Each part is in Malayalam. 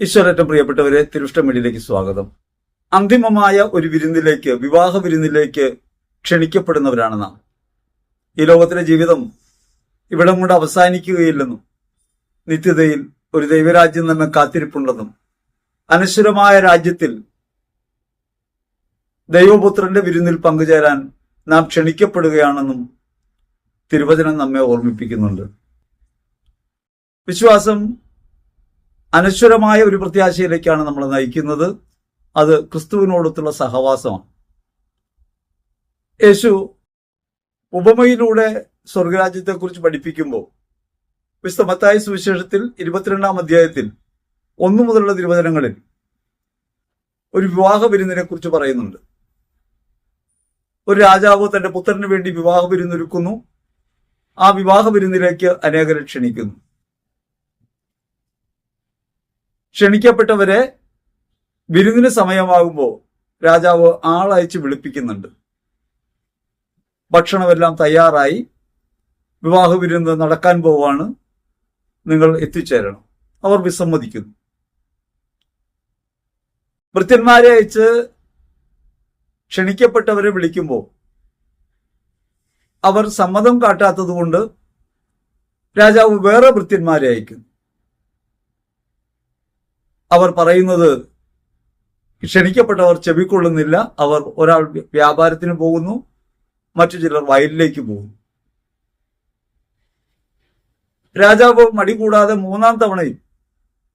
ഈശ്വരറ്റം പ്രിയപ്പെട്ടവരെ തിരുഷ്ടമീഡിയിലേക്ക് സ്വാഗതം. അന്തിമമായ ഒരു വിരുന്നിലേക്ക് വിവാഹ വിരുന്നിലേക്ക് ക്ഷണിക്കപ്പെടുന്നവരാണ് നാം. ഈ ലോകത്തിലെ ജീവിതം ഇവിടം കൊണ്ട് അവസാനിക്കുകയില്ലെന്നും നിത്യതയിൽ ഒരു ദൈവരാജ്യം നമ്മെ കാത്തിരിപ്പുണ്ടെന്നും അനശ്വരമായ രാജ്യത്തിൽ ദൈവപുത്രന്റെ വിരുന്നിൽ പങ്കുചേരാൻ നാം ക്ഷണിക്കപ്പെടുകയാണെന്നും തിരുവചനം നമ്മെ ഓർമ്മിപ്പിക്കുന്നുണ്ട്. വിശ്വാസം അനശ്വരമായ ഒരു പ്രത്യാശയിലേക്കാണ് നമ്മൾ നയിക്കുന്നത്. അത് ക്രിസ്തുവിനോടൊത്തുള്ള സഹവാസമാണ്. യേശു ഉപമയിലൂടെ സ്വർഗരാജ്യത്തെക്കുറിച്ച് പഠിപ്പിക്കുമ്പോൾ വിശുദ്ധ മത്തായി സുവിശേഷത്തിൽ ഇരുപത്തിരണ്ടാം അധ്യായത്തിൽ ഒന്നു മുതലുള്ള തിരുവചനങ്ങളിൽ ഒരു വിവാഹ വിരുന്നിനെ കുറിച്ച് പറയുന്നുണ്ട്. ഒരു രാജാവ് തന്റെ പുത്രന് വേണ്ടി വിവാഹ വിരുന്നൊരുക്കുന്നു ആ വിവാഹ വിരുന്നിലേക്ക് അനേകരെ ക്ഷണിക്കുന്നു. ക്ഷണിക്കപ്പെട്ടവരെ വിരുന്നിന് സമയമാകുമ്പോൾ രാജാവ് ആളയച്ച് വിളിപ്പിക്കുന്നുണ്ട്. ഭക്ഷണമെല്ലാം തയ്യാറായി വിവാഹ വിരുന്ന് നടക്കാൻ പോവാണ് നിങ്ങൾ എത്തിച്ചേരണം. അവർ വിസമ്മതിക്കുന്നു. ഭൃത്യന്മാരെ അയച്ച് ക്ഷണിക്കപ്പെട്ടവരെ വിളിക്കുമ്പോൾ അവർ സമ്മതം കാട്ടാത്തതുകൊണ്ട് രാജാവ് വേറെ ഭൃത്യന്മാരെ അയക്കുന്നു. അവർ പറയുന്നത് ക്ഷണിക്കപ്പെട്ടവർ ചെവിക്കൊള്ളുന്നില്ല അവർ ഒരാൾ വ്യാപാരത്തിന് പോകുന്നു മറ്റു ചിലർ വയലിലേക്ക് പോകുന്നു. രാജാവ് മടി കൂടാതെ മൂന്നാം തവണയും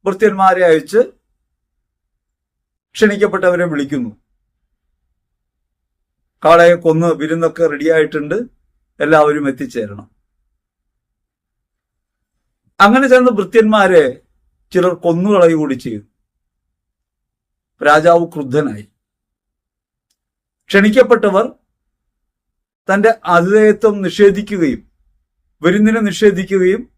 ഭൃത്യന്മാരെ അയച്ച് ക്ഷണിക്കപ്പെട്ടവരെ വിളിക്കുന്നു. കാളയെ കൊന്ന് വിരുന്നൊക്കെ റെഡിയായിട്ടുണ്ട് എല്ലാവരും എത്തിച്ചേരണം. അങ്ങനെ ചെന്ന് ഭൃത്യന്മാരെ ചിലർ കൊന്നുകളയുക കൂടി ചെയ്തു. രാജാവ് ക്രുദ്ധനായി. ക്ഷണിക്കപ്പെട്ടവർ തന്റെ അതിഥേയത്വം നിഷേധിക്കുകയും വിരുന്നിനെ നിഷേധിക്കുകയും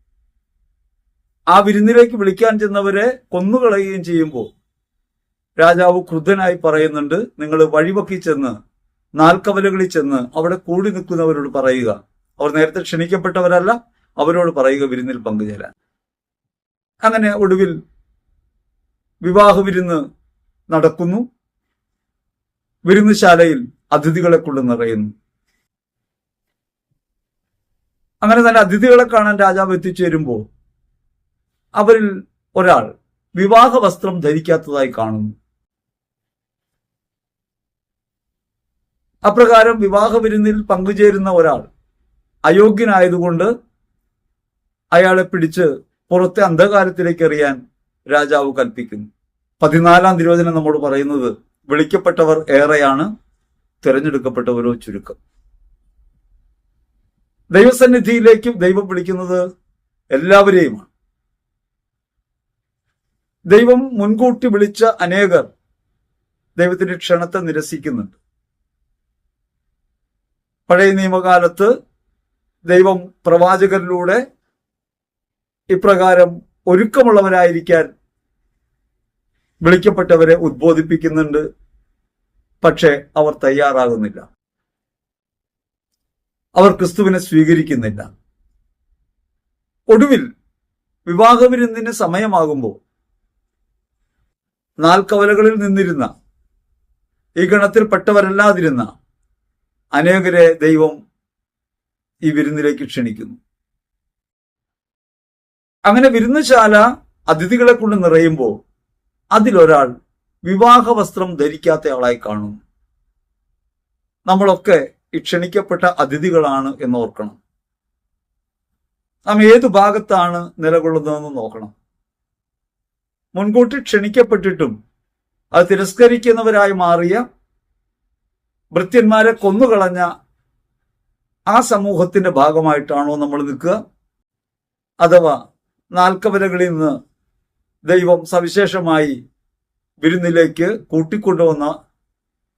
ആ വിരുന്നിലേക്ക് വിളിക്കാൻ ചെന്നവരെ കൊന്നുകളയുകയും ചെയ്യുമ്പോൾ രാജാവ് ക്രുദ്ധനായി പറയുന്നുണ്ട് നിങ്ങൾ വഴിവക്കി ചെന്ന് നാൽക്കവലകളിൽ ചെന്ന് അവിടെ കൂടി നിൽക്കുന്നവരോട് പറയുക. അവർ നേരത്തെ ക്ഷണിക്കപ്പെട്ടവരല്ല അവരോട് പറയുക വിരുന്നിൽ പങ്കുചേരാൻ. അങ്ങനെ ഒടുവിൽ വിവാഹ വിരുന്ന് നടക്കുന്നു. വിരുന്നുശാലയിൽ അതിഥികളെ കൊണ്ട് നിറയുന്നു. അങ്ങനെ തന്നെ അതിഥികളെ കാണാൻ രാജാവ് എത്തിച്ചേരുമ്പോൾ അവരിൽ ഒരാൾ വിവാഹ വസ്ത്രം ധരിക്കാത്തതായി കാണുന്നു. അപ്രകാരം വിവാഹ വിരുന്നിൽ പങ്കുചേരുന്ന ഒരാൾ അയോഗ്യനായതുകൊണ്ട് അയാളെ പിടിച്ച് പുറത്തെ അന്ധകാരത്തിലേക്ക് എറിയാൻ രാജാവ് കൽപ്പിക്കുന്നു. പതിനാലാം തിരുവചനം നമ്മോട് പറയുന്നത് വിളിക്കപ്പെട്ടവർ ഏറെയാണ് തിരഞ്ഞെടുക്കപ്പെട്ടവരോ ചുരുക്കം. ദൈവസന്നിധിയിലേക്ക് ദൈവം വിളിക്കുന്നത് എല്ലാവരെയുമാണ്. ദൈവം മുൻകൂട്ടി വിളിച്ച അനേകർ ദൈവത്തിന്റെ ക്ഷണത്തെ നിരസിക്കുന്നുണ്ട്. പഴയ നിയമകാലത്ത് ദൈവം പ്രവാചകരിലൂടെ ഇപ്രകാരം ഒരുക്കമുള്ളവരായിരിക്കാൻ വിളിക്കപ്പെട്ടവരെ ഉദ്ബോധിപ്പിക്കുന്നുണ്ട്. പക്ഷേ അവർ തയ്യാറാകുന്നില്ല. അവർ ക്രിസ്തുവിനെ സ്വീകരിക്കുന്നില്ല. ഒടുവിൽ വിവാഹവിരുന്നിന് സമയമാകുമ്പോൾ നാൽക്കവലകളിൽ നിന്നിരുന്ന ഈ ഗണത്തിൽപ്പെട്ടവരല്ലാതിരുന്ന അനേകരെ ദൈവം ഈ വിരുന്നിലേക്ക് ക്ഷണിക്കുന്നു. അങ്ങനെ വിരുന്നുശാല അതിഥികളെ കൊണ്ട് നിറയുമ്പോൾ അതിലൊരാൾ വിവാഹ വസ്ത്രം ധരിക്കാത്ത ആളായി കാണുന്നു നമ്മളൊക്കെ ഈ ക്ഷണിക്കപ്പെട്ട അതിഥികളാണ് എന്ന് ഓർക്കണം. നാം ഏതു ഭാഗത്താണ് നിലകൊള്ളുന്നതെന്ന് നോക്കണം. മുൻകൂട്ടി ക്ഷണിക്കപ്പെട്ടിട്ടും അത് തിരസ്കരിക്കുന്നവരായി മാറിയ ഭൃത്യന്മാരെ കൊന്നുകളഞ്ഞ ആ സമൂഹത്തിന്റെ ഭാഗമായിട്ടാണോ നമ്മൾ നിൽക്കുക? അഥവാ നാൽക്കവലകളിൽ നിന്ന് ദൈവം സവിശേഷമായി വിരുന്നിലേക്ക് കൂട്ടിക്കൊണ്ടുവന്ന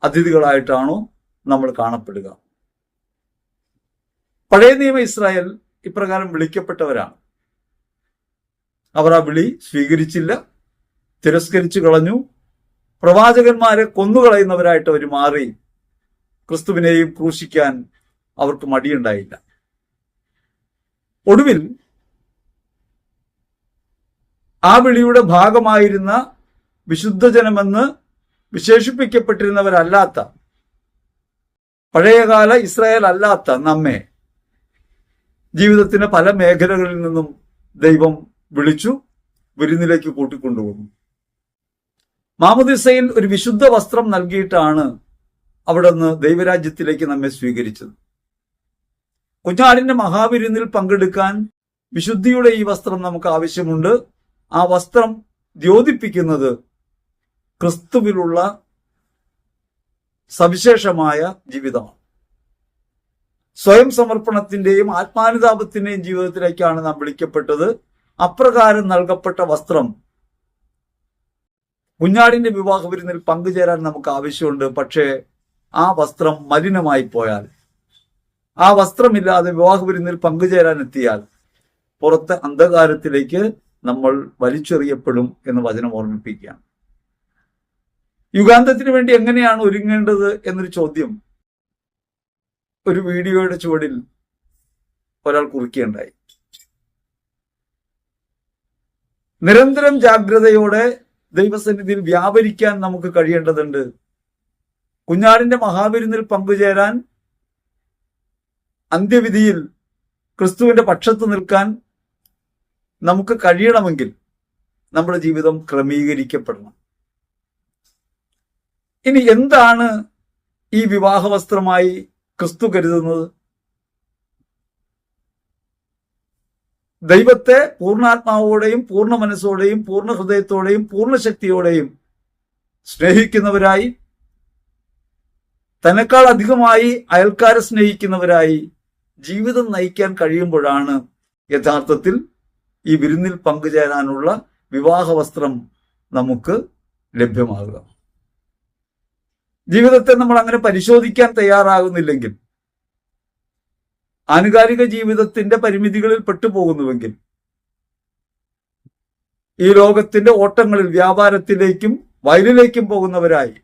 അതിഥികളായിട്ടാണോ നമ്മൾ കാണപ്പെടുക. പഴയ നിയമ ഇസ്രായേൽ ഇപ്രകാരം വിളിക്കപ്പെട്ടവരാണ്. അവർ ആ വിളി സ്വീകരിച്ചില്ല തിരസ്കരിച്ചു കളഞ്ഞു. പ്രവാചകന്മാരെ കൊന്നുകളയുന്നവരായിട്ട് അവർ മാറി ക്രിസ്തുവിനെയും ക്രൂശിക്കാൻ അവർക്ക് മടിയുണ്ടായില്ല. ഒടുവിൽ ആ വിളിയുടെ ഭാഗമായിരുന്ന വിശുദ്ധജനമെന്ന് വിശേഷിപ്പിക്കപ്പെട്ടിരുന്നവരല്ലാത്ത പഴയകാല ഇസ്രായേൽ അല്ലാത്ത നമ്മെ ജീവിതത്തിന്റെ പല മേഖലകളിൽ നിന്നും ദൈവം വിളിച്ചു വിരുന്നിലേക്ക് കൂട്ടിക്കൊണ്ടുപോകുന്നു മാമുദിസയിൽ ഒരു വിശുദ്ധ വസ്ത്രം നൽകിയിട്ടാണ് അവിടെ നിന്ന് ദൈവരാജ്യത്തിലേക്ക് നമ്മെ സ്വീകരിച്ചത്. കുഞ്ഞാടിന്റെ മഹാവിരുന്നിൽ പങ്കെടുക്കാൻ വിശുദ്ധിയുടെ ഈ വസ്ത്രം നമുക്ക് ആവശ്യമുണ്ട്. ആ വസ്ത്രം ദ്യോതിപ്പിക്കുന്നത് ക്രിസ്തുവിലുള്ള സവിശേഷമായ ജീവിതമാണ്. സ്വയം സമർപ്പണത്തിന്റെയും ആത്മാനുതാപത്തിന്റെയും ജീവിതത്തിലേക്കാണ് നാം വിളിക്കപ്പെട്ടത്. അപ്രകാരം നൽകപ്പെട്ട വസ്ത്രം. കുഞ്ഞാടിന്റെ വിവാഹ വിരുന്നിൽ പങ്കുചേരാൻ നമുക്ക് ആവശ്യമുണ്ട്. പക്ഷേ ആ വസ്ത്രം മലിനമായി പോയാൽ ആ വസ്ത്രമില്ലാതെ വിവാഹ വിരുന്നിൽ പങ്കുചേരാൻ എത്തിയാൽ പുറത്തെ അന്ധകാരത്തിലേക്ക് നമ്മൾ വലിച്ചെറിയപ്പെടും എന്ന് വചനം ഓർമ്മിപ്പിക്കുകയാണ്. യുഗാന്തത്തിന് വേണ്ടി എങ്ങനെയാണ് ഒരുങ്ങേണ്ടത് എന്നൊരു ചോദ്യം ഒരു വീഡിയോയുടെ ചുവടിൽ ഒരാൾ കുറിക്കുകയുണ്ടായി നിരന്തരം ജാഗ്രതയോടെ ദൈവസന്നിധിയിൽ വ്യാപരിക്കാൻ നമുക്ക് കഴിയേണ്ടതുണ്ട്. കുഞ്ഞാടിന്റെ മഹാവിരുന്നിൽ പങ്കുചേരാൻ അന്ത്യവിധിയിൽ ക്രിസ്തുവിന്റെ പക്ഷത്ത് നിൽക്കാൻ നമുക്ക് കഴിയണമെങ്കിൽ നമ്മുടെ ജീവിതം ക്രമീകരിക്കപ്പെടണം. ഇനി എന്താണ് ഈ വിവാഹ വസ്ത്രമായി ക്രിസ്തു കരുതുന്നത്? ദൈവത്തെ പൂർണാത്മാവോടെയും പൂർണ മനസ്സോടെയും പൂർണ ഹൃദയത്തോടെയും പൂർണ ശക്തിയോടെയും സ്നേഹിക്കുന്നവരായി തന്നെക്കാൾ അധികമായി അയൽക്കാരെ സ്നേഹിക്കുന്നവരായി ജീവിതം നയിക്കാൻ കഴിയുമ്പോഴാണ് യഥാർത്ഥത്തിൽ ഈ വിരുന്നിൽ പങ്കുചേരാനുള്ള വിവാഹ വസ്ത്രം നമുക്ക് ലഭ്യമാകുക. ജീവിതത്തെ നമ്മൾ അങ്ങനെ പരിശോധിക്കാൻ തയ്യാറാകുന്നില്ലെങ്കിൽ ആനുകാലിക ജീവിതത്തിന്റെ പരിമിതികളിൽ പെട്ടുപോകുന്നുവെങ്കിൽ ഈ ലോകത്തിന്റെ ഓട്ടങ്ങളിൽ വ്യാപാരത്തിലേക്കും വയലിലേക്കും പോകുന്നവരായി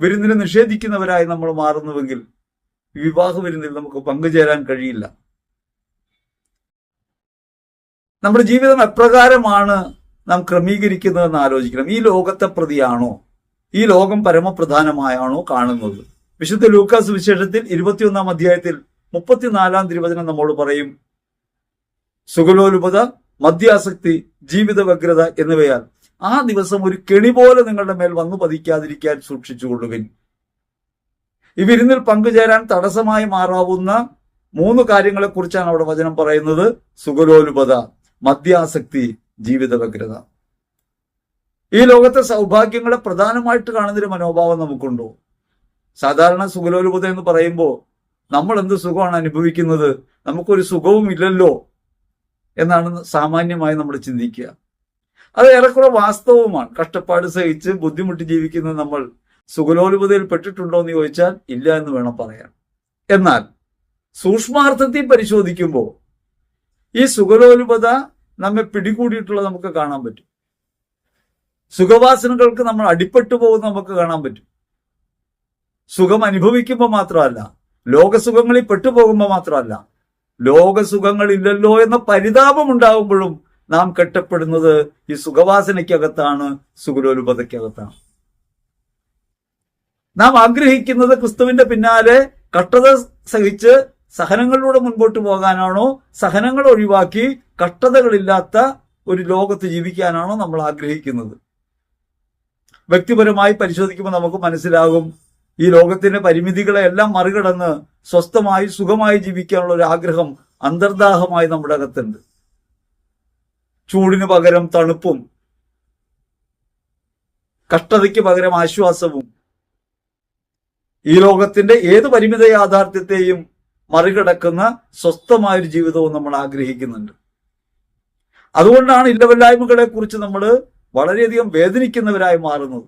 വിരുന്നിനെ നിഷേധിക്കുന്നവരായി നമ്മൾ മാറുന്നുവെങ്കിൽ വിവാഹ വിരുന്നിൽ നമുക്ക് പങ്കുചേരാൻ കഴിയില്ല. നമ്മുടെ ജീവിതം എപ്രകാരമാണ് നാം ക്രമീകരിക്കുന്നതെന്ന് ആലോചിക്കണം. ഈ ലോകത്തെ പ്രതിയാണോ? ഈ ലോകം പരമപ്രധാനമായാണോ കാണുന്നത്? വിശുദ്ധ ലൂക്കാസ് വിശേഷത്തിൽ ഇരുപത്തിയൊന്നാം അധ്യായത്തിൽ മുപ്പത്തിനാലാം തിരുവചനം നമ്മോട് പറയും സുഗലോലുപത മദ്യാസക്തി ജീവിത വ്യഗ്രത എന്നിവയാൽ ആ ദിവസം ഒരു കെണി പോലെ നിങ്ങളുടെ മേൽ വന്നു പതിക്കാതിരിക്കാൻ സൂക്ഷിച്ചുകൊള്ളുവിൻ. ഈ വിരുന്നിൽ പങ്കുചേരാൻ തടസ്സമായി മാറാവുന്ന മൂന്ന് കാര്യങ്ങളെക്കുറിച്ചാണ് അവിടെ വചനം പറയുന്നത്. സുഖലോലുപത മദ്യാസക്തി ജീവിത വ്യഗ്രത ഈ ലോകത്തെ സൗഭാഗ്യങ്ങളെ പ്രധാനമായിട്ട് കാണുന്നൊരു മനോഭാവം നമുക്കുണ്ടോ? സാധാരണ സുഖലോലുപത എന്ന് പറയുമ്പോൾ നമ്മൾ എന്ത് സുഖമാണ് അനുഭവിക്കുന്നത്? നമുക്കൊരു സുഖവും ഇല്ലല്ലോ എന്നാണ് സാമാന്യമായി നമ്മൾ ചിന്തിക്കുക. അത് ഏറെക്കുറെ വാസ്തവമാണ് കഷ്ടപ്പാട് സഹിച്ച് ബുദ്ധിമുട്ടി ജീവിക്കുന്ന നമ്മൾ സുഖലോലുപതയിൽ പെട്ടിട്ടുണ്ടോ എന്ന് ചോദിച്ചാൽ ഇല്ല എന്ന് വേണം പറയാൻ. എന്നാൽ സൂക്ഷ്മാർത്ഥത്തിൽ പരിശോധിക്കുമ്പോൾ ഈ സുഖലോലുപത നമ്മെ പിടികൂടിയിട്ടുള്ളത് നമുക്ക് കാണാൻ പറ്റും. സുഖവാസനകൾക്ക് നമ്മൾ അടിപ്പെട്ടു പോകുന്ന നമുക്ക് കാണാൻ പറ്റും. സുഖം അനുഭവിക്കുമ്പോൾ മാത്രമല്ല ലോകസുഖങ്ങളിൽ പെട്ടുപോകുമ്പോൾ മാത്രമല്ല ലോകസുഖങ്ങളില്ലല്ലോ എന്ന പരിതാപം ഉണ്ടാകുമ്പോഴും നാം കെട്ടപ്പെടുന്നത് ഈ സുഖവാസനയ്ക്കകത്താണ് സുഖലോലുപതയ്ക്കകത്താണ്. നാം ആഗ്രഹിക്കുന്നത് ക്രിസ്തുവിന്റെ പിന്നാലെ കട്ടത സഹിച്ച് സഹനങ്ങളിലൂടെ മുൻപോട്ട് പോകാനാണോ? സഹനങ്ങൾ ഒഴിവാക്കി കഷ്ടതകളില്ലാത്ത ഒരു ലോകത്ത് ജീവിക്കാനാണോ നമ്മൾ ആഗ്രഹിക്കുന്നത്? വ്യക്തിപരമായി പരിശോധിക്കുമ്പോൾ നമുക്ക് മനസ്സിലാകും ഈ ലോകത്തിന്റെ പരിമിതികളെ എല്ലാം മറികടന്ന് സ്വസ്ഥമായി സുഖമായി ജീവിക്കാനുള്ള ഒരു ആഗ്രഹം അന്തർദാഹമായി നമ്മുടെ അകത്തുണ്ട്. ചൂടിന് പകരം തണുപ്പും കഷ്ടതയ്ക്ക് പകരം ആശ്വാസവും ഈ ലോകത്തിന്റെ ഏത് പരിമിത യാഥാർത്ഥ്യത്തെയും മറികടക്കുന്ന സ്വസ്ഥമായൊരു ജീവിതവും നമ്മൾ ആഗ്രഹിക്കുന്നുണ്ട്. അതുകൊണ്ടാണ് ഇല്ലവല്ലായ്മകളെ കുറിച്ച് നമ്മൾ വളരെയധികം വേദനിക്കുന്നവരായി മാറുന്നത്.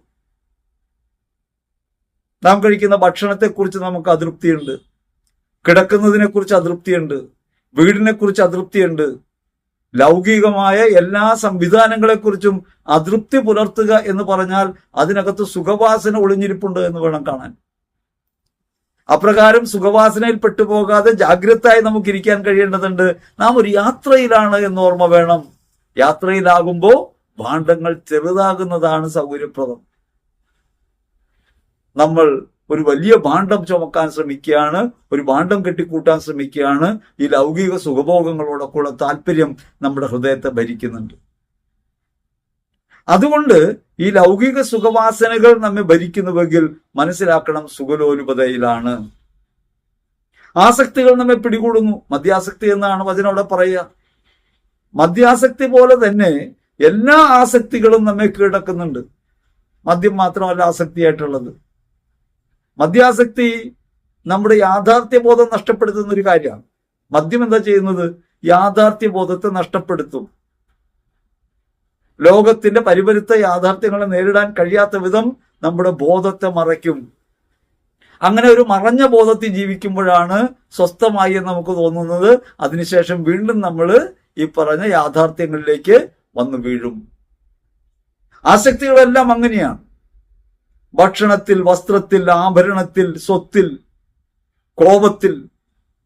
നാം കഴിക്കുന്ന ഭക്ഷണത്തെക്കുറിച്ച് നമുക്ക് അതൃപ്തിയുണ്ട്. കിടക്കുന്നതിനെ കുറിച്ച് അതൃപ്തിയുണ്ട്. വീടിനെ കുറിച്ച് അതൃപ്തിയുണ്ട്. ലൗകികമായ എല്ലാ സംവിധാനങ്ങളെക്കുറിച്ചും അതൃപ്തി പുലർത്തുക എന്ന് പറഞ്ഞാൽ അതിനകത്ത് സുഖവാസന ഒളിഞ്ഞിരിപ്പുണ്ട് എന്ന് വേണം കാണാൻ. അപ്രകാരം സുഖവാസനയിൽ പെട്ടുപോകാതെ ജാഗ്രതയായി നമുക്ക് ഇരിക്കാൻ കഴിയേണ്ടതുണ്ട്. നാം ഒരു യാത്രയിലാണ് എന്ന് ഓർമ്മ വേണം. യാത്രയിലാകുമ്പോൾ ഭാണ്ഡങ്ങൾ ചെറുതാകുന്നതാണ് സൗകര്യപ്രദം. നമ്മൾ ഒരു വലിയ ഭാണ്ഡം ചുമക്കാൻ ശ്രമിക്കുകയാണ് ഒരു ഭാണ്ഡം കെട്ടിക്കൂട്ടാൻ ശ്രമിക്കുകയാണ്. ഈ ലൗകിക സുഖഭോഗങ്ങളോടൊക്കെയുള്ള താല്പര്യം നമ്മുടെ ഹൃദയത്തെ ഭരിക്കുന്നുണ്ട്. അതുകൊണ്ട് ഈ ലൗകിക സുഖവാസനകൾ നമ്മെ ഭരിക്കുന്നുവെങ്കിൽ മനസ്സിലാക്കണം സുഖലോലുപതയിലാണ്. ആസക്തികൾ നമ്മെ പിടികൂടുന്നു. മദ്യാസക്തി എന്നാണ് വചനം അവിടെ പറയുക. മദ്യാസക്തി പോലെ തന്നെ എല്ലാ ആസക്തികളും നമ്മെ കീഴടക്കുന്നുണ്ട്. മദ്യം മാത്രമല്ല ആസക്തിയായിട്ടുള്ളത്. മദ്യാസക്തി നമ്മുടെ യാഥാർത്ഥ്യബോധം നഷ്ടപ്പെടുത്തുന്ന ഒരു കാര്യമാണ്. മദ്യം എന്താ ചെയ്യുന്നത്? യാഥാർത്ഥ്യബോധത്തെ നഷ്ടപ്പെടുത്തും. ലോകത്തിന്റെ പരിപരുത്ത യാഥാർത്ഥ്യങ്ങളെ നേരിടാൻ കഴിയാത്ത വിധം നമ്മുടെ ബോധത്തെ മറയ്ക്കും. അങ്ങനെ ഒരു മറഞ്ഞ ബോധത്തിൽ ജീവിക്കുമ്പോഴാണ് സ്വസ്ഥമായി എന്ന് നമുക്ക് തോന്നുന്നത്. അതിനുശേഷം വീണ്ടും നമ്മൾ ഈ പറഞ്ഞ യാഥാർത്ഥ്യങ്ങളിലേക്ക് വന്നു വീഴും. ആസക്തികളെല്ലാം അങ്ങനെയാണ്. ഭക്ഷണത്തിൽ വസ്ത്രത്തിൽ ആഭരണത്തിൽ സ്വത്തിൽ കോപത്തിൽ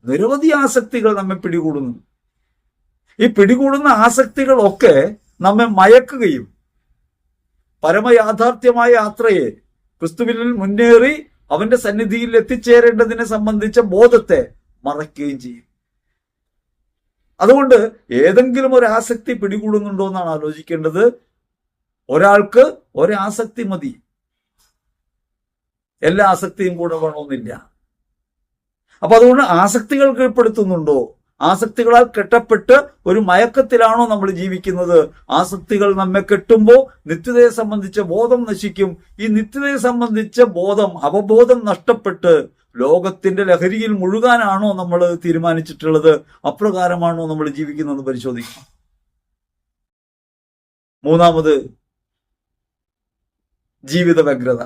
നിരവധി ആസക്തികൾ നമ്മെ പിടികൂടുന്നു. ഈ പിടികൂടുന്ന ആസക്തികളൊക്കെ നമ്മെ മയക്കുകയും പരമയാഥാർത്ഥ്യമായ യാത്രയെ ക്രിസ്തുവിൽ മുന്നേറി അവന്റെ സന്നിധിയിൽ എത്തിച്ചേരേണ്ടതിനെ സംബന്ധിച്ച ബോധത്തെ മറയ്ക്കുകയും ചെയ്യും. അതുകൊണ്ട് ഏതെങ്കിലും ഒരു ആസക്തി പിടികൂടുന്നുണ്ടോ എന്നാണ് ആലോചിക്കേണ്ടത്. ഒരാൾക്ക് ഒരാസക്തി മതി. എല്ലാ ആസക്തിയും കൂടെ വേണമെന്നില്ല. അപ്പൊ അതുകൊണ്ട് ആസക്തികൾ കീഴ്പ്പെടുത്തുന്നുണ്ടോ? ആസക്തികളാൽ കെട്ടപ്പെട്ട് ഒരു മയക്കത്തിലാണോ നമ്മൾ ജീവിക്കുന്നത്? ആസക്തികൾ നമ്മെ കെട്ടുമ്പോൾ നിത്യതയെ സംബന്ധിച്ച ബോധം നശിക്കും. ഈ നിത്യതയെ സംബന്ധിച്ച ബോധം അവബോധം നഷ്ടപ്പെട്ട് ലോകത്തിന്റെ ലഹരിയിൽ മുഴുകാനാണോ നമ്മൾ തീരുമാനിച്ചിട്ടുള്ളത്? അപ്രകാരമാണോ നമ്മൾ ജീവിക്കുന്നത് പരിശോധിക്കാം. മൂന്നാമത് ജീവിത വ്യഗ്രത.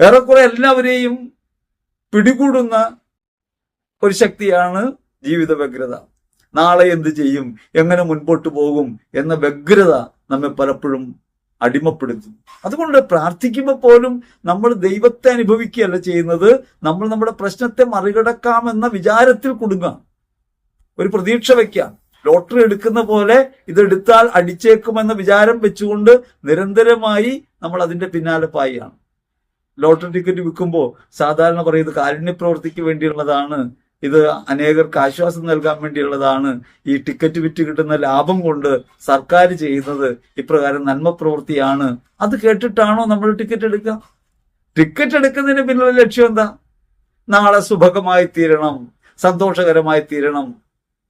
ഏറെക്കുറെ എല്ലാവരെയും പിടികൂടുന്ന ഒരു ശക്തിയാണ് ജീവിത വ്യഗ്രത. നാളെ എന്ത് ചെയ്യും? എങ്ങനെ മുൻപോട്ട് പോകും? എന്ന വ്യഗ്രത നമ്മെ പലപ്പോഴും അടിമപ്പെടുത്തും. അതുകൊണ്ട് പ്രാർത്ഥിക്കുമ്പോൾ പോലും നമ്മൾ ദൈവത്തെ അനുഭവിക്കുകയല്ല ചെയ്യുന്നത്. നമ്മൾ നമ്മുടെ പ്രശ്നത്തെ മറികടക്കാമെന്ന വിചാരത്തിൽ കുടുങ്ങാം ഒരു പ്രതീക്ഷ വയ്ക്കാം ലോട്ടറി എടുക്കുന്ന പോലെ ഇതെടുത്താൽ അടിച്ചേക്കുമെന്ന വിചാരം വെച്ചുകൊണ്ട് നിരന്തരമായി നമ്മൾ അതിന്റെ പിന്നാലെ പായാണ് ലോട്ടറി ടിക്കറ്റ് വിൽക്കുമ്പോൾ സാധാരണ പറയുന്നത് കാരുണ്യ പ്രവൃത്തിക്ക് വേണ്ടിയുള്ളതാണ് ഇത് അനേകർക്ക് ആശ്വാസം നൽകാൻ വേണ്ടിയുള്ളതാണ് ഈ ടിക്കറ്റ് വിറ്റ് കിട്ടുന്ന ലാഭം കൊണ്ട് സർക്കാർ ചെയ്യുന്നത് ഇപ്രകാരം നന്മ പ്രവൃത്തിയാണ്. അത് കേട്ടിട്ടാണോ നമ്മൾ ടിക്കറ്റ് എടുക്കുക? ടിക്കറ്റ് എടുക്കുന്നതിന് പിന്നിലെ ലക്ഷ്യം എന്താ? നാളെ സുഭകമായി തീരണം സന്തോഷകരമായി തീരണം.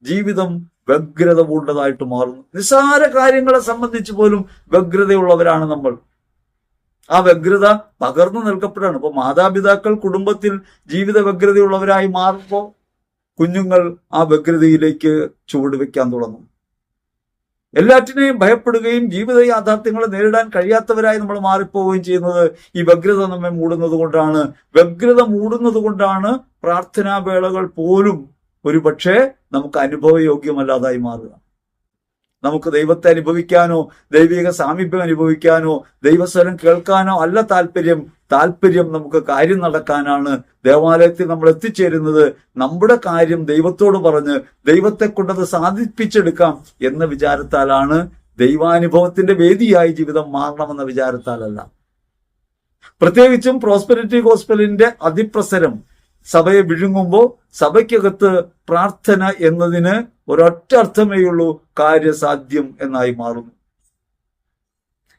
ജീവിതം വ്യഗ്രത പൂണ്ടതായിട്ട് മാറുന്നു. നിസ്സാര കാര്യങ്ങളെ സംബന്ധിച്ച് പോലും വ്യഗ്രതയുള്ളവരാണ് നമ്മൾ. ആ വ്യഗ്രത പകർന്നു നിൽക്കപ്പെടുകയാണ് ഇപ്പൊ മാതാപിതാക്കൾ കുടുംബത്തിൽ ജീവിത വ്യഗ്രതയുള്ളവരായി മാറുമ്പോൾ കുഞ്ഞുങ്ങൾ ആ വ്യഗ്രതയിലേക്ക് ചുവടുവെക്കാൻ തുടങ്ങും. എല്ലാറ്റിനെയും ഭയപ്പെടുകയും ജീവിത യാഥാർത്ഥ്യങ്ങളെ നേരിടാൻ കഴിയാത്തവരായി നമ്മൾ മാറിപ്പോവുകയും ചെയ്യുന്നത് ഈ വ്യഗ്രത നമ്മെ മൂടുന്നത് കൊണ്ടാണ്. വ്യഗ്രത മൂടുന്നത് കൊണ്ടാണ് പ്രാർത്ഥനാ വേളകൾ പോലും ഒരുപക്ഷെ നമുക്ക് അനുഭവയോഗ്യമല്ലാതായി മാറുക. നമുക്ക് ദൈവത്തെ അനുഭവിക്കാനോ ദൈവിക സാമീപ്യം അനുഭവിക്കാനോ ദൈവസ്വരം കേൾക്കാനോ അല്ല താല്പര്യം. താല്പര്യം നമുക്ക് കാര്യം നടക്കാനാണ്. ദേവാലയത്തിൽ നമ്മൾ എത്തിച്ചേരുന്നത്. നമ്മുടെ കാര്യം ദൈവത്തോട് പറഞ്ഞ് ദൈവത്തെ കൊണ്ടത് സാധിപ്പിച്ചെടുക്കാം എന്ന വിചാരത്താലാണ് ദൈവാനുഭവത്തിന്റെ വേദിയായി ജീവിതം മാറണമെന്ന വിചാരത്താലല്ല. പ്രത്യേകിച്ചും പ്രോസ്പെരിറ്റി ഹോസ്പിറ്റലിന്റെ അതിപ്രസരം സഭയെ വിഴുങ്ങുമ്പോൾ സഭയ്ക്കകത്ത് പ്രാർത്ഥന എന്നതിന് ഒരൊറ്റ അർത്ഥമേയുള്ളൂ കാര്യസാധ്യം എന്നായി മാറുന്നു.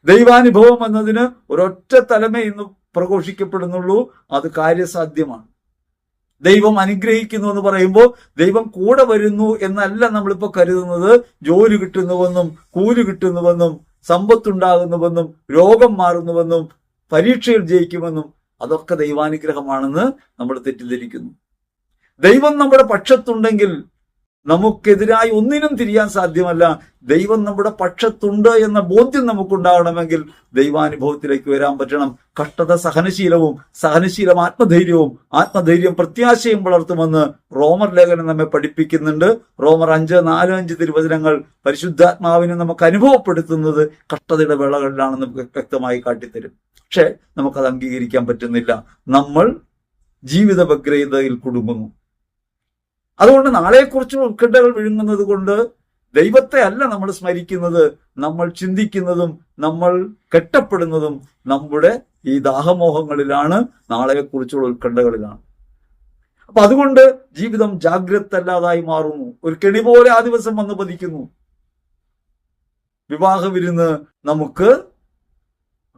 ദൈവാനുഭവം എന്നതിന് ഒരൊറ്റ തലമേ ഇന്ന് പ്രഘോഷിക്കപ്പെടുന്നുള്ളൂ അത് കാര്യസാധ്യമാണ്. ദൈവം അനുഗ്രഹിക്കുന്നു എന്ന് പറയുമ്പോൾ ദൈവം കൂടെ വരുന്നു എന്നല്ല നമ്മളിപ്പോ കരുതുന്നത്. ജോലി കിട്ടുന്നുവെന്നും കൂലി കിട്ടുന്നുവെന്നും സമ്പത്തുണ്ടാകുന്നുവെന്നും രോഗം മാറുന്നുവെന്നും പരീക്ഷയിൽ ജയിക്കുമെന്നും അതൊക്കെ ദൈവാനുഗ്രഹമാണെന്ന് നമ്മൾ തെറ്റിദ്ധരിക്കുന്നു. ദൈവം നമ്മുടെ പക്ഷത്തുണ്ടെങ്കിൽ നമുക്കെതിരായി ഒന്നിനും തിരിയാൻ സാധ്യമല്ല. ദൈവം നമ്മുടെ പക്ഷത്തുണ്ട് എന്ന ബോധ്യം നമുക്കുണ്ടാകണമെങ്കിൽ ദൈവാനുഭവത്തിലേക്ക് വരാൻ പറ്റണം. കഷ്ടത സഹനശീലവും സഹനശീലം ആത്മധൈര്യവും ആത്മധൈര്യം പ്രത്യാശയും വളർത്തുമെന്ന് റോമർ ലേഖനം നമ്മെ പഠിപ്പിക്കുന്നുണ്ട്. റോമർ അഞ്ച് നാല് അഞ്ച് തിരുവചനങ്ങൾ പരിശുദ്ധാത്മാവിനെ നമുക്ക് അനുഭവപ്പെടുത്തുന്നത് കഷ്ടതയുടെ വേളകളിലാണെന്ന് നമുക്ക് വ്യക്തമായി കാട്ടിത്തരും. പക്ഷെ നമുക്കത് അംഗീകരിക്കാൻ പറ്റുന്നില്ല. നമ്മൾ ജീവിത വ്യഗ്രതയിൽ കുടുങ്ങുന്നു. അതുകൊണ്ട് നാളെക്കുറിച്ച് ഉത്കണ്ഠകൾ വിഴുങ്ങുന്നത് കൊണ്ട് ദൈവത്തെ അല്ല നമ്മൾ സ്മരിക്കുന്നത് നമ്മൾ ചിന്തിക്കുന്നതും നമ്മൾ കെട്ടപ്പെടുന്നതും നമ്മുടെ ഈ ദാഹമോഹങ്ങളിലാണ് നാളെക്കുറിച്ചുള്ള ഉത്കണ്ഠകളിലാണ് അപ്പൊ അതുകൊണ്ട് ജീവിതം ജാഗ്രത അല്ലാതായി മാറുന്നു. ഒരു കെണി പോലെ ആ ദിവസം വന്ന് പതിക്കുന്നു. വിവാഹ വിരുന്ന് നമുക്ക്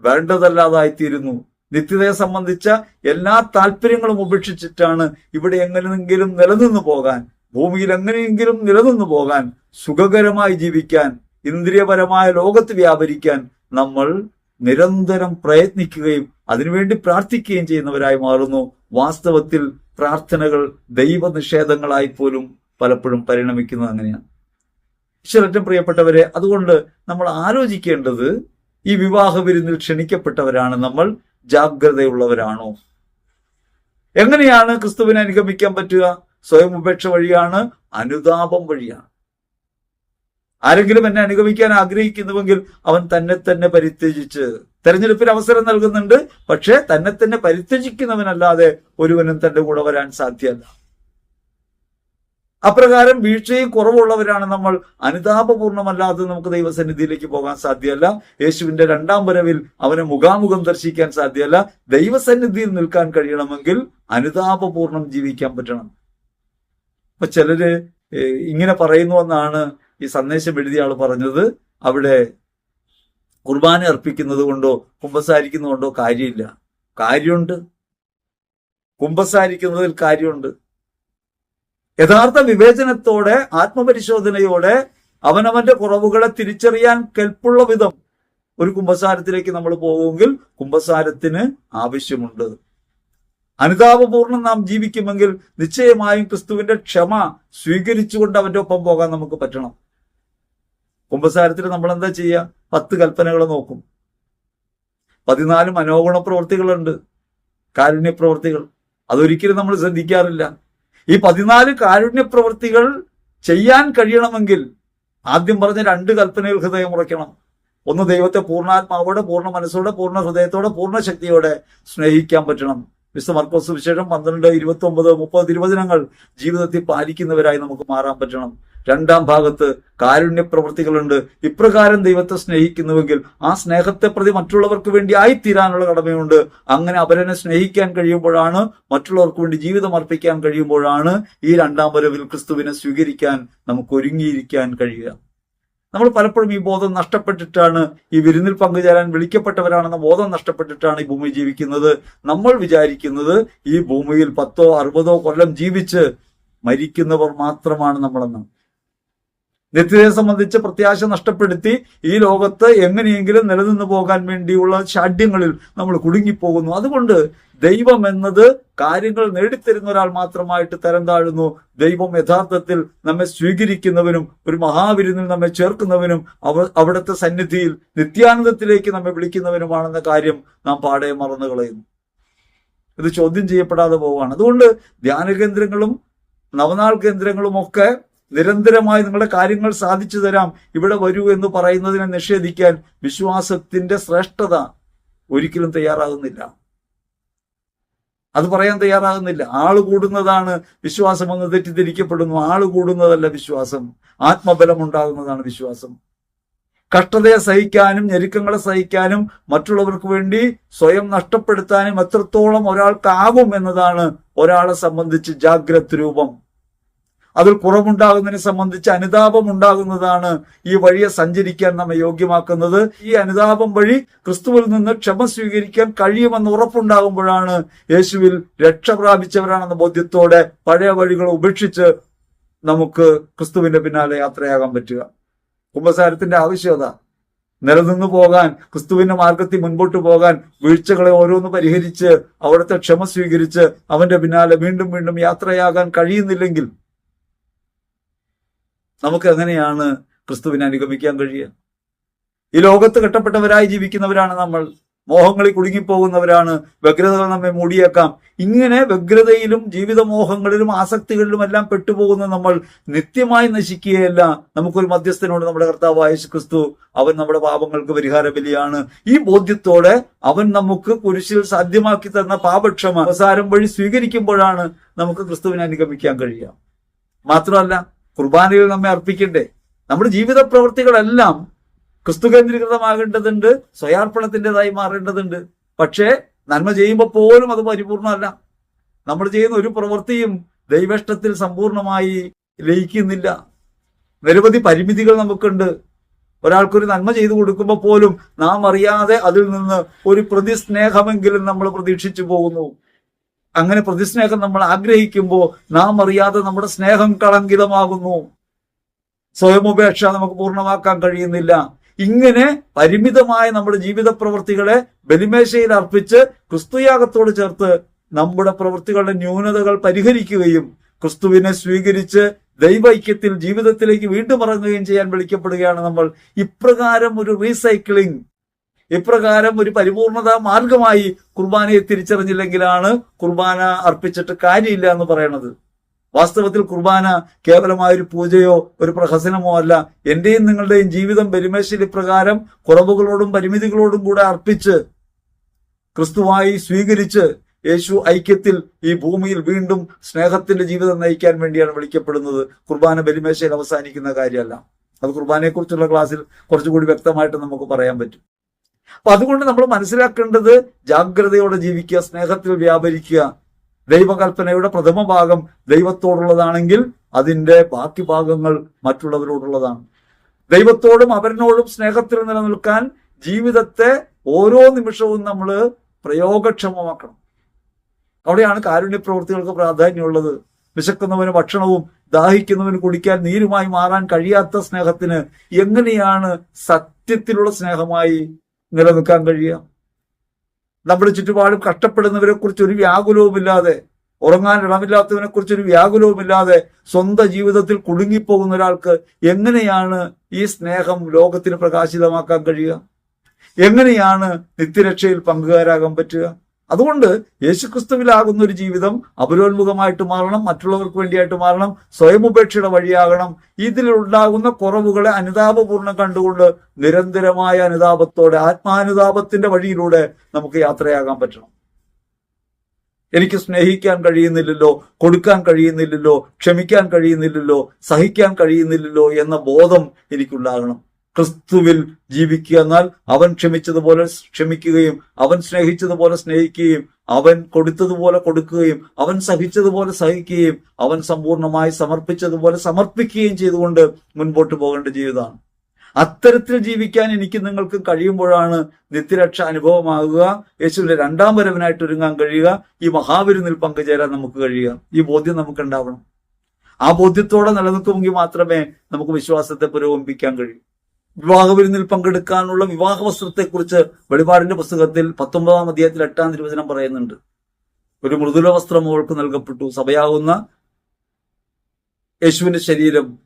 വേണ്ടതല്ലാതായിത്തീരുന്നു. നിത്യതയെ സംബന്ധിച്ച എല്ലാ താല്പര്യങ്ങളും ഉപേക്ഷിച്ചിട്ടാണ് ഇവിടെ എങ്ങനെയെങ്കിലും നിലനിന്നു പോകാൻ ഭൂമിയിൽ എങ്ങനെയെങ്കിലും നിലനിന്നു പോകാൻ സുഖകരമായി ജീവിക്കാൻ ഇന്ദ്രിയപരമായ ലോകത്ത് വ്യാപരിക്കാൻ നമ്മൾ നിരന്തരം പ്രയത്നിക്കുകയും അതിനുവേണ്ടി പ്രാർത്ഥിക്കുകയും ചെയ്യുന്നവരായി മാറുന്നു. വാസ്തവത്തിൽ പ്രാർത്ഥനകൾ ദൈവനിഷേധങ്ങളായി പോലും പലപ്പോഴും പരിണമിക്കുന്നത് അങ്ങനെയാണ്. ഈശ്വരറ്റം പ്രിയപ്പെട്ടവരെ അതുകൊണ്ട് നമ്മൾ ആലോചിക്കേണ്ടത് ഈ വിവാഹ വിരുന്നിൽ ക്ഷണിക്കപ്പെട്ടവരാണ് നമ്മൾ ജാഗ്രതയുള്ളവരാണോ? എങ്ങനെയാണ് ക്രിസ്തുവിനെ അനുഗമിക്കാൻ പറ്റുക? സ്വയം ഉപേക്ഷ വഴിയാണ് അനുതാപം വഴിയാണ്. ആരെങ്കിലും എന്നെ അനുഗമിക്കാൻ ആഗ്രഹിക്കുന്നുവെങ്കിൽ അവൻ തന്നെ തന്നെ പരിത്യജിച്ച് തെരഞ്ഞെടുപ്പിന് അവസരം നൽകുന്നുണ്ട്. പക്ഷേ തന്നെ തന്നെ പരിത്യജിക്കുന്നവനല്ലാതെ ഒരുവനും തന്റെ കൂടെ വരാൻ സാധ്യമല്ല. അപ്രകാരം വീഴ്ചയും കുറവുള്ളവരാണ് നമ്മൾ. അനുതാപപൂർണമല്ലാതെ നമുക്ക് ദൈവസന്നിധിയിലേക്ക് പോകാൻ സാധ്യമല്ല. യേശുവിന്റെ രണ്ടാം വരവിൽ അവനെ മുഖാമുഖം ദർശിക്കാൻ സാധ്യമല്ല. ദൈവസന്നിധിയിൽ നിൽക്കാൻ കഴിയണമെങ്കിൽ അനുതാപപൂർണം ജീവിക്കാൻ പറ്റണം. അപ്പൊ ചിലര് ഇങ്ങനെ പറയുന്നു എന്നാണ് ഈ സന്ദേശം എഴുതിയ ആൾ പറഞ്ഞത്. അവിടെ കുർബാന അർപ്പിക്കുന്നത് കൊണ്ടോ കുമ്പസാരിക്കുന്നത് കൊണ്ടോ കാര്യമില്ല. കാര്യമുണ്ട്. കുമ്പസാരിക്കുന്നതിൽ കാര്യമുണ്ട്. യഥാർത്ഥ വിവേചനത്തോടെ ആത്മപരിശോധനയോടെ അവനവന്റെ കുറവുകളെ തിരിച്ചറിയാൻ കെൽപ്പുള്ള വിധം ഒരു കുംഭസാരത്തിലേക്ക് നമ്മൾ പോകുമെങ്കിൽ കുംഭസാരത്തിന് ആവശ്യമുണ്ട്. അനുതാപപൂർണം നാം ജീവിക്കുമെങ്കിൽ നിശ്ചയമായും ക്രിസ്തുവിന്റെ ക്ഷമ സ്വീകരിച്ചുകൊണ്ട് അവന്റെ ഒപ്പം പോകാൻ നമുക്ക് പറ്റണം. കുമ്പസാരത്തിൽ നമ്മൾ എന്താ ചെയ്യുക? പത്ത് കൽപ്പനകൾ നോക്കും. പതിനാല് മനോഗുണ പ്രവർത്തികളുണ്ട് കാരുണ്യ പ്രവർത്തികൾ അതൊരിക്കലും നമ്മൾ ശ്രദ്ധിക്കാറില്ല. ഈ പതിനാല് കാരുണ്യ പ്രവൃത്തികൾ ചെയ്യാൻ കഴിയണമെങ്കിൽ ആദ്യം പറഞ്ഞ രണ്ട് കൽപ്പനകൾ ഹൃദയം ഉറയ്ക്കണം. ഒന്ന് ദൈവത്തെ പൂർണാത്മാവോടെ പൂർണ മനസ്സോടെ പൂർണ ഹൃദയത്തോടെ പൂർണ ശക്തിയോടെ സ്നേഹിക്കാൻ പറ്റണം. വിശുദ്ധ മർക്കോസ് വിശേഷം പന്ത്രണ്ട് ഇരുപത്തി ഒമ്പത് മുപ്പത് തിരുവചനങ്ങൾ ജീവിതത്തിൽ പാലിക്കുന്നവരായി നമുക്ക് മാറാൻ പറ്റണം. രണ്ടാം ഭാഗത്ത് കാരുണ്യ പ്രവൃത്തികളുണ്ട്. ഇപ്രകാരം ദൈവത്തെ സ്നേഹിക്കുന്നുവെങ്കിൽ ആ സ്നേഹത്തെ പ്രതി മറ്റുള്ളവർക്ക് വേണ്ടി ആയിത്തീരാനുള്ള കടമയുണ്ട്. അങ്ങനെ അവരനെ സ്നേഹിക്കാൻ കഴിയുമ്പോഴാണ് മറ്റുള്ളവർക്ക് വേണ്ടി ജീവിതം അർപ്പിക്കാൻ കഴിയുമ്പോഴാണ് ഈ രണ്ടാം വരവിൽ ക്രിസ്തുവിനെ സ്വീകരിക്കാൻ നമുക്ക് ഒരുങ്ങിയിരിക്കാൻ കഴിയുക. നമ്മൾ പലപ്പോഴും ഈ ബോധം നഷ്ടപ്പെട്ടിട്ടാണ് ഈ വിരുന്നിൽ പങ്കുചേരാൻ വിളിക്കപ്പെട്ടവരാണെന്ന ബോധം നഷ്ടപ്പെട്ടിട്ടാണ് ഈ ഭൂമി ജീവിക്കുന്നത്. നമ്മൾ വിചാരിക്കുന്നത് ഈ ഭൂമിയിൽ പത്തോ അറുപതോ കൊല്ലം ജീവിച്ച് മരിക്കുന്നവർ മാത്രമാണ് നമ്മളെന്ന്. നിത്യതയെ സംബന്ധിച്ച് പ്രത്യാശ നഷ്ടപ്പെടുത്തി ഈ ലോകത്ത് എങ്ങനെയെങ്കിലും നിലനിന്ന് പോകാൻ വേണ്ടിയുള്ള ഷാഢ്യങ്ങളിൽ നമ്മൾ കുടുങ്ങിപ്പോകുന്നു. അതുകൊണ്ട് ദൈവം എന്നത് കാര്യങ്ങൾ നേടിത്തരുന്ന ഒരാൾ മാത്രമായിട്ട് തരം താഴുന്നു. ദൈവം യഥാർത്ഥത്തിൽ നമ്മെ സ്വീകരിക്കുന്നവനും ഒരു മഹാവിരുന്നിൽ നമ്മെ ചേർക്കുന്നവനും അവ അവിടുത്തെ സന്നിധിയിൽ നിത്യാനന്ദത്തിലേക്ക് നമ്മെ വിളിക്കുന്നവനുമാണെന്ന കാര്യം നാം പാടെ മറന്നു കളയുന്നു. ഇത് ചോദ്യം ചെയ്യപ്പെടാതെ പോവുകയാണ്. അതുകൊണ്ട് ധ്യാന കേന്ദ്രങ്ങളും നവനാൾ കേന്ദ്രങ്ങളും ഒക്കെ നിരന്തരമായി നിങ്ങളുടെ കാര്യങ്ങൾ സാധിച്ചു തരാം. ഇവിടെ വരൂ എന്ന് പറയുന്നതിനെ നിഷേധിക്കാൻ വിശ്വാസത്തിന്റെ ശ്രേഷ്ഠത ഒരിക്കലും തയ്യാറാകുന്നില്ല. അത് പറയാൻ തയ്യാറാകുന്നില്ല. ആൾ കൂടുന്നതാണ് വിശ്വാസം എന്ന് തെറ്റിദ്ധരിക്കപ്പെടുന്നു. ആൾ കൂടുന്നതല്ല വിശ്വാസം. ആത്മബലം ഉണ്ടാകുന്നതാണ് വിശ്വാസം. കഷ്ടതയെ സഹിക്കാനും ഞെരുക്കങ്ങളെ സഹിക്കാനും മറ്റുള്ളവർക്ക് വേണ്ടി സ്വയം നഷ്ടപ്പെടുത്താനും എത്രത്തോളം ഒരാൾക്കാകും എന്നതാണ് ഒരാളെ സംബന്ധിച്ച് ജാഗ്രത രൂപം. അതിൽ കുറവുണ്ടാകുന്നതിനെ സംബന്ധിച്ച് അനുതാപം ഉണ്ടാകുന്നതാണ് ഈ വഴിയെ സഞ്ചരിക്കാൻ നമ്മെ യോഗ്യമാക്കുന്നത്. ഈ അനുതാപം വഴി ക്രിസ്തുവിൽ നിന്ന് ക്ഷമ സ്വീകരിക്കാൻ കഴിയുമെന്ന് ഉറപ്പുണ്ടാകുമ്പോഴാണ് യേശുവിൽ രക്ഷ പ്രാപിച്ചവരാണെന്ന ബോധ്യത്തോടെ പഴയ വഴികൾ ഉപേക്ഷിച്ച് നമുക്ക് ക്രിസ്തുവിന്റെ പിന്നാലെ യാത്രയാകാൻ പറ്റുക. കുംഭസാരത്തിന്റെ ആവശ്യകത നിലനിന്നു പോകാൻ ക്രിസ്തുവിന്റെ മാർഗത്തിൽ മുൻപോട്ട് പോകാൻ വീഴ്ചകളെ ഓരോന്ന് പരിഹരിച്ച് അവിടുത്തെ ക്ഷമ സ്വീകരിച്ച് അവന്റെ പിന്നാലെ വീണ്ടും വീണ്ടും യാത്രയാകാൻ കഴിയുന്നില്ലെങ്കിൽ നമുക്ക് എങ്ങനെയാണ് ക്രിസ്തുവിനെ അനുഗമിക്കാൻ കഴിയുക? ഈ ലോകത്ത് കെട്ടപ്പെട്ടവരായി ജീവിക്കുന്നവരാണ് നമ്മൾ. മോഹങ്ങളിൽ കുടുങ്ങിപ്പോകുന്നവരാണ്. വ്യഗ്രതകൾ നമ്മെ മൂടിയേക്കാം. ഇങ്ങനെ വ്യഗ്രതയിലും ജീവിതമോഹങ്ങളിലും ആസക്തികളിലും എല്ലാം പെട്ടുപോകുന്ന നമ്മൾ നിത്യമായി നശിക്കുകയല്ല. നമുക്കൊരു മധ്യസ്ഥനോട് നമ്മുടെ കർത്താവായ ക്രിസ്തു അവൻ നമ്മുടെ പാപങ്ങൾക്ക് പരിഹാര ബലിയാണ്. ഈ ബോധ്യത്തോടെ അവൻ നമുക്ക് കുരിശിൽ സാധ്യമാക്കി തന്ന പാപക്ഷമ അവസാരം വഴി സ്വീകരിക്കുമ്പോഴാണ് നമുക്ക് ക്രിസ്തുവിനെ അനുഗമിക്കാൻ കഴിയുക. മാത്രമല്ല കുർബാനയിൽ നമ്മെ അർപ്പിക്കണ്ടേ. നമ്മുടെ ജീവിത പ്രവൃത്തികളെല്ലാം ക്രിസ്തു കേന്ദ്രീകൃതമാകേണ്ടതുണ്ട് സ്വയാർപ്പണത്തിന്റെതായി മാറേണ്ടതുണ്ട്. പക്ഷേ നന്മ ചെയ്യുമ്പോൾ പോലും അത് പരിപൂർണമല്ല. നമ്മൾ ചെയ്യുന്ന ഒരു പ്രവൃത്തിയും ദൈവേഷ്ടത്തിൽ സമ്പൂർണമായി ലയിക്കുന്നില്ല. നിരവധി പരിമിതികൾ നമുക്കുണ്ട്. ഒരാൾക്കൊരു നന്മ ചെയ്തു കൊടുക്കുമ്പോൾ പോലും നാം അറിയാതെ അതിൽ നിന്ന് ഒരു പ്രതിസ്നേഹമെങ്കിലും നമ്മൾ പ്രതീക്ഷിച്ചു പോകുന്നു. അങ്ങനെ പ്രതിസ്നേഹം നമ്മൾ ആഗ്രഹിക്കുമ്പോൾ നാം അറിയാതെ നമ്മുടെ സ്നേഹം കളങ്കിതമാകുന്നു. സ്വയമുപേക്ഷ നമുക്ക് പൂർണമാക്കാൻ കഴിയുന്നില്ല. ഇങ്ങനെ പരിമിതമായ നമ്മുടെ ജീവിത പ്രവൃത്തികളെ ബലിമേശയിൽ അർപ്പിച്ച് ക്രിസ്തുയാഗത്തോട് ചേർത്ത് നമ്മുടെ പ്രവൃത്തികളുടെ ന്യൂനതകൾ പരിഹരിക്കുകയും ക്രിസ്തുവിനെ സ്വീകരിച്ച് ദൈവൈക്യത്തിൽ ജീവിതത്തിലേക്ക് വീണ്ടും ഇറങ്ങുകയും ചെയ്യാൻ വിളിക്കപ്പെടുകയാണ് നമ്മൾ. ഇപ്രകാരം ഒരു റീസൈക്ലിംഗ് ഇപ്രകാരം ഒരു പരിപൂർണത മാർഗമായി കുർബാനയെ തിരിച്ചറിഞ്ഞില്ലെങ്കിലാണ് കുർബാന അർപ്പിച്ചിട്ട് കാര്യമില്ല എന്ന് പറയുന്നത് വാസ്തവത്തിൽ കുർബാന കേവലമായ ഒരു പൂജയോ ഒരു പ്രഹസനമോ അല്ല. എന്റെയും നിങ്ങളുടെയും ജീവിതം ബലിമേശയിൽ ഇപ്രകാരം കുറവുകളോടും പരിമിതികളോടും കൂടെ അർപ്പിച്ച് ക്രിസ്തുവായി സ്വീകരിച്ച് യേശു ഐക്യത്തിൽ ഈ ഭൂമിയിൽ വീണ്ടും സ്നേഹത്തിന്റെ ജീവിതം നയിക്കാൻ വേണ്ടിയാണ് വിളിക്കപ്പെടുന്നത്. കുർബാന ബലിമേശയിൽ അവസാനിക്കുന്ന കാര്യമല്ല. അത് കുർബാനയെക്കുറിച്ചുള്ള ക്ലാസ്സിൽ കുറച്ചുകൂടി വ്യക്തമായിട്ട് നമുക്ക് പറയാൻ പറ്റും. അപ്പൊ അതുകൊണ്ട് നമ്മൾ മനസ്സിലാക്കേണ്ടത് ജാഗ്രതയോടെ ജീവിക്കുക സ്നേഹത്തിൽ വ്യാപരിക്കുക. ദൈവകൽപ്പനയുടെ പ്രഥമ ഭാഗം ദൈവത്തോടുള്ളതാണെങ്കിൽ അതിന്റെ ബാക്കി ഭാഗങ്ങൾ മറ്റുള്ളവരോടുള്ളതാണ്. ദൈവത്തോടും അവരനോടും സ്നേഹത്തിൽ നിലനിൽക്കാൻ ജീവിതത്തെ ഓരോ നിമിഷവും നമ്മൾ പ്രയോഗക്ഷമമാക്കണം. അവിടെയാണ് കാരുണ്യ പ്രവൃത്തികൾക്ക് പ്രാധാന്യമുള്ളത്. വിശക്കുന്നവന് ഭക്ഷണവും ദാഹിക്കുന്നവന് കുടിക്കാൻ നീരുമായി മാറാൻ കഴിയാത്ത സ്നേഹത്തിന് എങ്ങനെയാണ് സത്യത്തിലുള്ള സ്നേഹമായി നിലനിൽക്കാൻ കഴിയുക. നമ്മുടെ ചുറ്റുപാടും കഷ്ടപ്പെടുന്നവരെ കുറിച്ച് ഒരു വ്യാകുലവുമില്ലാതെ ഉറങ്ങാൻ ഇടമില്ലാത്തവനെ കുറിച്ച് ഒരു വ്യാകുലവുമില്ലാതെ സ്വന്തം ജീവിതത്തിൽ കുടുങ്ങിപ്പോകുന്ന ഒരാൾക്ക് എങ്ങനെയാണ് ഈ സ്നേഹം ലോകത്തിന് പ്രകാശിതമാക്കാൻ കഴിയുക? എങ്ങനെയാണ് നിത്യരക്ഷയിൽ പങ്കുകാരാകാൻ പറ്റുക? അതുകൊണ്ട് യേശുക്രിസ്തുവിലാകുന്ന ഒരു ജീവിതം അപരോന്മുഖമായിട്ട് മാറണം മറ്റുള്ളവർക്ക് വേണ്ടിയായിട്ട് മാറണം സ്വയം ഉപേക്ഷയുടെ വഴിയാകണം. ഇതിലുണ്ടാകുന്ന കുറവുകളെ അനുതാപപൂർണം കണ്ടുകൊണ്ട് നിരന്തരമായ അനുതാപത്തോടെ ആത്മാനുതാപത്തിന്റെ വഴിയിലൂടെ നമുക്ക് യാത്രയാകാൻ പറ്റണം. എനിക്ക് സ്നേഹിക്കാൻ കഴിയുന്നില്ലല്ലോ കൊടുക്കാൻ കഴിയുന്നില്ലല്ലോ ക്ഷമിക്കാൻ കഴിയുന്നില്ലല്ലോ സഹിക്കാൻ കഴിയുന്നില്ലല്ലോ എന്ന ബോധം എനിക്കുണ്ടാകണം. ക്രിസ്തുവിൽ ജീവിക്കുക എന്നാൽ അവൻ ക്ഷമിച്ചതുപോലെ ക്ഷമിക്കുകയും അവൻ സ്നേഹിച്ചതുപോലെ സ്നേഹിക്കുകയും അവൻ കൊടുത്തതുപോലെ കൊടുക്കുകയും അവൻ സഹിച്ചതുപോലെ സഹിക്കുകയും അവൻ സമ്പൂർണമായി സമർപ്പിച്ചതുപോലെ സമർപ്പിക്കുകയും ചെയ്തുകൊണ്ട് മുൻപോട്ട് പോകേണ്ട ജീവിതമാണ്. അത്തരത്തിൽ ജീവിക്കാൻ എനിക്ക് നിങ്ങൾക്ക് കഴിയുമ്പോഴാണ് നിത്യരക്ഷ അനുഭവമാകുക യേശുവിന്റെ രണ്ടാം വരവിനായിട്ട് ഒരുങ്ങാൻ കഴിയുക ഈ മഹാവിരുന്നിൽ പങ്കുചേരാൻ നമുക്ക് കഴിയുക. ഈ ബോധ്യം നമുക്ക് ഉണ്ടാവണം ആ ബോധ്യത്തോടെ നിലനിൽക്കുമെങ്കിൽ മാത്രമേ നമുക്ക് വിശ്വാസത്തെ പുരോഗമിപ്പിക്കാൻ കഴിയൂ. വിവാഹവിരുന്നിൽ പങ്കെടുക്കാനുള്ള വിവാഹ വസ്ത്രത്തെക്കുറിച്ച് വെളിപാടിന്റെ പുസ്തകത്തിൽ പത്തൊമ്പതാം അധ്യായത്തിൽ എട്ടാം തിരുവചനം പറയുന്നുണ്ട്. ഒരു മൃദുല വസ്ത്രം അവൾക്ക് നൽകപ്പെട്ടു. സഭയാകുന്ന യേശുവിന്റെ ശരീരം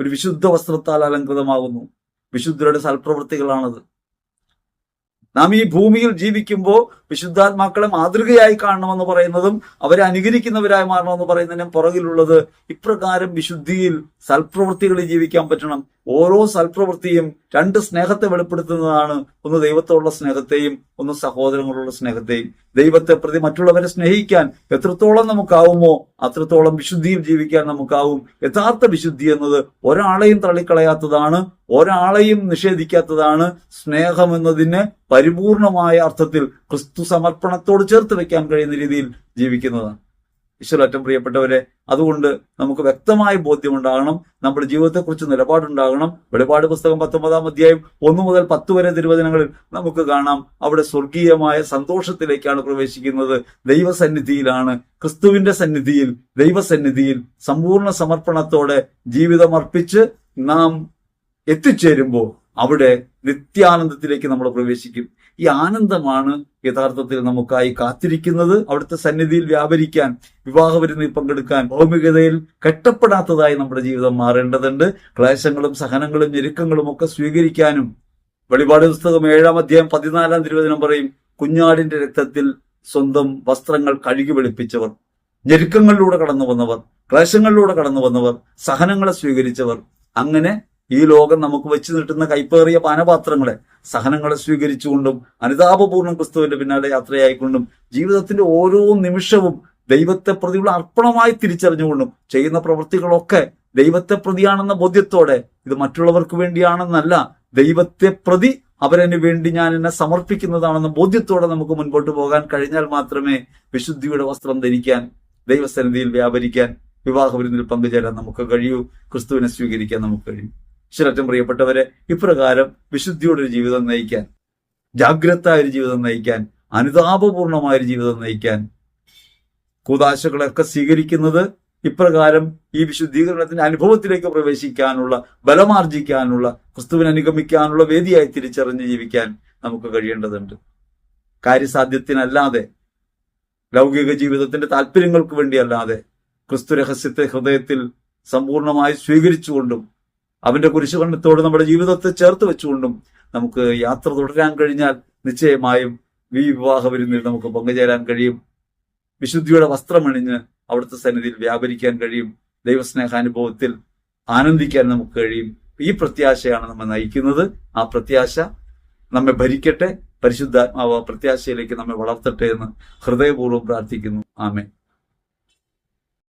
ഒരു വിശുദ്ധ വസ്ത്രത്താൽ അലങ്കൃതമാകുന്നു വിശുദ്ധരുടെ സൽപ്രവൃത്തികളാണത്. നാം ഈ ഭൂമിയിൽ ജീവിക്കുമ്പോൾ വിശുദ്ധാത്മാക്കളെ മാതൃകയായി കാണണമെന്ന് പറയുന്നതും അവരെ അനുകരിക്കുന്നവരായി മാറണമെന്ന് പറയുന്നതിനും പുറകിലുള്ളത് ഇപ്രകാരം വിശുദ്ധിയിൽ സൽപ്രവൃത്തികളിൽ ജീവിക്കാൻ പറ്റണം. ഓരോ സൽപ്രവൃത്തിയും രണ്ട് സ്നേഹത്തെ വെളിപ്പെടുത്തുന്നതാണ്. ഒന്ന് ദൈവത്തോടുള്ള സ്നേഹത്തെയും ഒന്ന് സഹോദരങ്ങളോടുള്ള സ്നേഹത്തെയും. ദൈവത്തെ പ്രതി മറ്റുള്ളവരെ സ്നേഹിക്കാൻ എത്രത്തോളം നമുക്കാവുമോ അത്രത്തോളം വിശുദ്ധിയിൽ ജീവിക്കാൻ നമുക്കാവും. യഥാർത്ഥ വിശുദ്ധി എന്നത് ഒരാളെയും തള്ളിക്കളയാത്തതാണ് ഒരാളെയും നിഷേധിക്കാത്തതാണ് സ്നേഹം എന്നതിന് പരിപൂർണമായ അർത്ഥത്തിൽ ക്രിസ്തു സമർപ്പണത്തോട് ചേർത്ത് വെക്കാൻ കഴിയുന്ന രീതിയിൽ ജീവിക്കുന്നതാണ്. ഈശ്വരറ്റം പ്രിയപ്പെട്ടവരെ അതുകൊണ്ട് നമുക്ക് വ്യക്തമായ ബോധ്യമുണ്ടാകണം. നമ്മുടെ ജീവിതത്തെക്കുറിച്ച് നിലപാടുണ്ടാകണം. വെളിപാട് പുസ്തകം പത്തൊമ്പതാം അധ്യായം ഒന്നു മുതൽ പത്ത് വരെ തിരുവചനങ്ങളിൽ നമുക്ക് കാണാം. അവിടെ സ്വർഗീയമായ സന്തോഷത്തിലേക്കാണ് പ്രവേശിക്കുന്നത്. ദൈവസന്നിധിയിലാണ്. ക്രിസ്തുവിന്റെ സന്നിധിയിൽ ദൈവസന്നിധിയിൽ സമ്പൂർണ സമർപ്പണത്തോടെ ജീവിതമർപ്പിച്ച് നാം എത്തിച്ചേരുമ്പോൾ അവിടെ നിത്യാനന്ദത്തിലേക്ക് നമ്മൾ പ്രവേശിക്കും. ഈ ആനന്ദമാണ് യഥാർത്ഥത്തിൽ നമുക്കായി കാത്തിരിക്കുന്നത്. അവിടുത്തെ സന്നിധിയിൽ വ്യാപരിക്കാൻ വിവാഹവിരുന്നിൽ പങ്കെടുക്കാൻ ഭൗമികതയിൽ കെട്ടപ്പെടാത്തതായി നമ്മുടെ ജീവിതം മാറേണ്ടതുണ്ട്. ക്ലേശങ്ങളും സഹനങ്ങളും ഞെരുക്കങ്ങളും ഒക്കെ സ്വീകരിക്കാനും വെളിപാട് പുസ്തകം ഏഴാം അധ്യായം പതിനാലാം തിരുവചനം പറയും കുഞ്ഞാടിന്റെ രക്തത്തിൽ സ്വന്തം വസ്ത്രങ്ങൾ കഴുകി വെളുപ്പിച്ചവർ ഞെരുക്കങ്ങളിലൂടെ കടന്നു വന്നവർ ക്ലേശങ്ങളിലൂടെ കടന്നു വന്നവർ സഹനങ്ങളെ സ്വീകരിച്ചവർ. അങ്ങനെ ഈ ലോകം നമുക്ക് വെച്ച് നീട്ടുന്ന കൈപ്പേറിയ പാനപാത്രങ്ങളെ സഹനങ്ങളെ സ്വീകരിച്ചുകൊണ്ടും അനുതാപപൂർണം ക്രിസ്തുവിന്റെ പിന്നാലെ യാത്രയായിക്കൊണ്ടും ജീവിതത്തിന്റെ ഓരോ നിമിഷവും ദൈവത്തെ പ്രതിയുള്ള അർപ്പണമായി തിരിച്ചറിഞ്ഞുകൊണ്ടും ചെയ്യുന്ന പ്രവൃത്തികളൊക്കെ ദൈവത്തെ പ്രതിയാണെന്ന ബോധ്യത്തോടെ ഇത് മറ്റുള്ളവർക്ക് വേണ്ടിയാണെന്നല്ല ദൈവത്തെ പ്രതി അവരതിനു വേണ്ടി ഞാൻ എന്നെ സമർപ്പിക്കുന്നതാണെന്ന ബോധ്യത്തോടെ നമുക്ക് മുൻപോട്ട് പോകാൻ കഴിഞ്ഞാൽ മാത്രമേ വിശുദ്ധിയുടെ വസ്ത്രം ധരിക്കാൻ ദൈവസന്നിധിയിൽ വ്യാപരിക്കാൻ വിവാഹ വിരുന്നിൽ പങ്കുചേരാൻ നമുക്ക് കഴിയൂ ക്രിസ്തുവിനെ സ്വീകരിക്കാൻ നമുക്ക് കഴിയും. ചിലറ്റം പ്രിയപ്പെട്ടവരെ ഇപ്രകാരം വിശുദ്ധിയുടെ ഒരു ജീവിതം നയിക്കാൻ ജാഗ്രതായ ഒരു ജീവിതം നയിക്കാൻ അനുതാപപൂർണമായ ഒരു ജീവിതം നയിക്കാൻ കൂതാശകളൊക്കെ സ്വീകരിക്കുന്നത് ഇപ്രകാരം ഈ വിശുദ്ധീകരണത്തിന്റെ അനുഭവത്തിലേക്ക് പ്രവേശിക്കാനുള്ള ബലമാർജിക്കാനുള്ള ക്രിസ്തുവിനെ അനുഗമിക്കാനുള്ള വേദിയായി തിരിച്ചറിഞ്ഞ് ജീവിക്കാൻ നമുക്ക് കഴിയേണ്ടതുണ്ട്. കാര്യസാധ്യത്തിനല്ലാതെ ലൗകിക ജീവിതത്തിന്റെ താല്പര്യങ്ങൾക്ക് വേണ്ടിയല്ലാതെ ക്രിസ്തു രഹസ്യത്തെ ഹൃദയത്തിൽ സമ്പൂർണമായി സ്വീകരിച്ചുകൊണ്ടും അവന്റെ കുരിശുകണ്ണത്തോട് നമ്മുടെ ജീവിതത്തെ ചേർത്ത് വെച്ചുകൊണ്ടും നമുക്ക് യാത്ര തുടരാൻ കഴിഞ്ഞാൽ നിശ്ചയമായും ഈ വിവാഹ വിരുന്നിൽ നമുക്ക് പങ്കുചേരാൻ കഴിയും. വിശുദ്ധിയുടെ വസ്ത്രമണിഞ്ഞ് അവിടുത്തെ സന്നിധിയിൽ വ്യാപരിക്കാൻ കഴിയും. ദൈവസ്നേഹാനുഭവത്തിൽ ആനന്ദിക്കാൻ നമുക്ക് കഴിയും. ഈ പ്രത്യാശയാണ് നമ്മെ നയിക്കുന്നത്. ആ പ്രത്യാശ നമ്മെ ഭരിക്കട്ടെ. പരിശുദ്ധാത്മാവ് പ്രത്യാശയിലേക്ക് നമ്മെ വളർത്തട്ടെ എന്ന് ഹൃദയപൂർവം പ്രാർത്ഥിക്കുന്നു. ആമേ